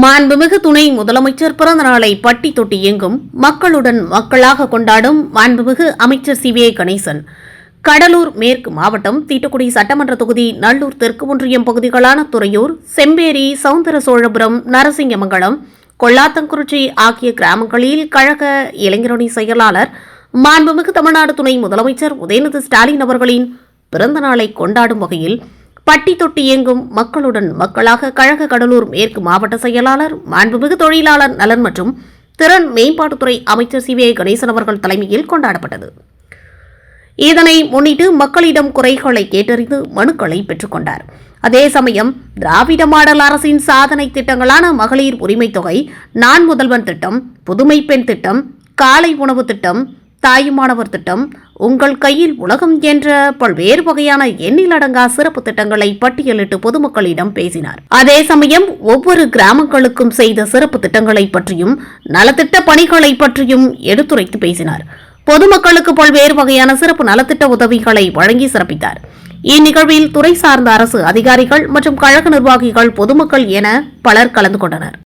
மாண்புமிகு துணை முதலமைச்சர் பிறந்த நாளை பட்டி தொட்டி எங்கும் மக்களுடன் மக்களாக கொண்டாடும் மாண்புமிகு அமைச்சர் சி வி கணேசன். கடலூர் மேற்கு மாவட்டம் தீட்டுக்குடி சட்டமன்ற தொகுதி நல்லூர் தெற்கு ஒன்றியம் பகுதிகளான துறையூர் செம்பேரி சவுந்தர சோழபுரம் நரசிங்கமங்கலம் கொள்ளாத்தங்குறிச்சி ஆகிய கிராமங்களில் கழக இளைஞரணி செயலாளர் மாண்புமிகு தமிழ்நாடு துணை முதலமைச்சர் உதயநிதி ஸ்டாலின் அவர்களின் பிறந்த நாளை கொண்டாடும் வகையில் பட்டி தொட்டி இயங்கும் மக்களுடன் மக்களாக கழக கடலூர் மேற்கு மாவட்ட செயலாளர் மாண்புமிகு தொழிலாளர் நலன் மற்றும் திறன் மேம்பாட்டுத்துறை அமைச்சர் சி வி கணேசன் அவர்கள் தலைமையில் கொண்டாடப்பட்டது. இதனை முன்னிட்டு மக்களிடம் குறைகளை கேட்டறிந்து மனுக்களை பெற்றுக்கொண்டார் அதே சமயம் திராவிட மாடல் அரசின் சாதனை திட்டங்களான மகளிர் உரிமைத் தொகை நான் முதல்வன் திட்டம் புதுமை பெண் திட்டம் காலை உணவு திட்டம் தாயுமானவர் திட்டம் உங்கள் கையில் உலகம் என்ற பல்வேறு வகையான எண்ணிலடங்கா சிறப்பு திட்டங்களை பட்டியலிட்டு பொதுமக்களிடம் பேசினார். அதே சமயம் ஒவ்வொரு கிராமங்களுக்கும் செய்த சிறப்பு திட்டங்களை பற்றியும் நலத்திட்ட பணிகளை பற்றியும் எடுத்துரைத்து பேசினார். பொதுமக்களுக்கு பல்வேறு வகையான சிறப்பு நலத்திட்ட உதவிகளை வழங்கி சிறப்பித்தார். இந்நிகழ்வில் துறை சார்ந்த அரசு அதிகாரிகள் மற்றும் கழக நிர்வாகிகள் பொதுமக்கள் என பலர் கலந்து கொண்டனர்.